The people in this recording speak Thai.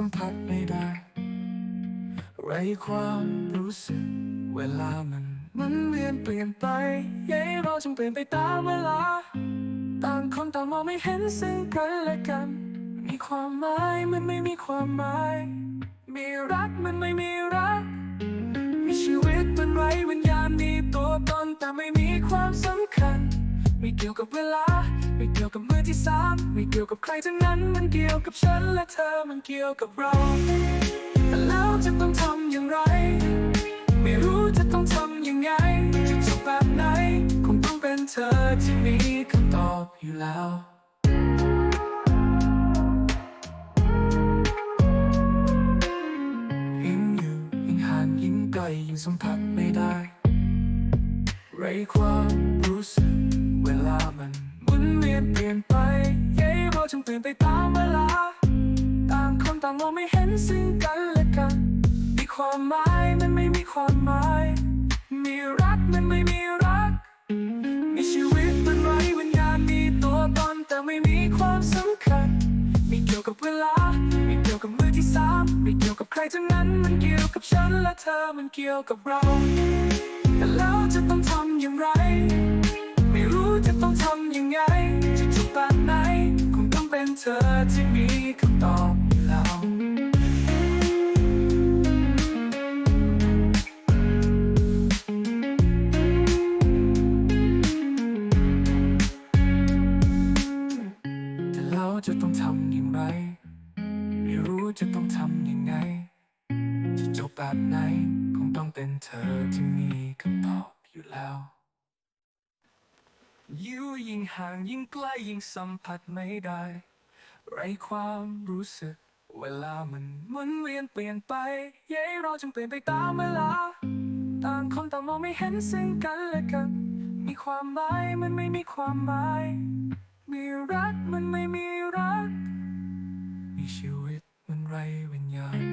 ัมผัสไม่ได้ ไรความรู้สึก เวลามันหมันเวียนเปลี่ยนไปเย้เราจึงเปลี่ยนไปตามเวลา ต่างคนต่างมองไม่เห็นซึ่งกันและกัน มีความหมายมันไม่มีความหมาย มีรักมันไม่มีรัก มีชีวิตเป็นไรวิญญาณมีตัวตนแต่ไม่มีความสำคัญ ไม่เกี่ยวกับเวลา ไม่เกี่ยวกับมือที่สามไม่เกี่ยวกับใครทั้งนั้น มันเกี่ยวกับฉันและเธอมันเกี่ยวกับเราแล้วจะต้องทำอย่างไร ไม่รู้จะต้องทำยังไงจะจบแบบไหน คงต้องเป็นเธอที่มีคำตอบอยู่แล้วยิ่งอยู่ยิ่งห่างยิ่งไกลยิ่งสัมผัสไม่ได้ไรความรู้สึก ตื่นไปตามเวลา ต่างคนต่างมองไม่เห็นซึ่งกันและกัน มีความหมายมันไม่มีความหมาย มีรักมันไม่มีรัก มีชีวิตเป็นไร้วิญญาณมีตัวตนแต่ไม่มีความสำคัญม่เกี่ยวกับเวลาไม่เกี่ยวกับมือที่สามไม่เกี่ยวกับใครทั้งนั้น มันเกี่ยวกับฉันและเธอ มันเกี่ยวกับเรา แต่แล้วจะต้องทำอย่างไร เธอที่มีคำตอบอยู่แล้วแต่เราจะต้องทำอย่างไร ไม่รู้จะต้องทำยังไง จะจบแบบไหน คงต้องเป็นเธอที่มีคำตอบอยู่แล้วอยู่ยิ่งห่างยิ่งใกล้ยิ่งสัมผัสไม่ได้ ไรความรู้สึก เวลามันหมุนเวียนเปลี่ยนไป เย้เราจึงเปลี่ยนไปตามเวลา ต่างคนต่างมองไม่เห็นซึ่งกันและกัน มีความหมายมันไม่มีความหมาย มีรักมันไม่มีรัก มีชีวิตมันไรวิญญาณ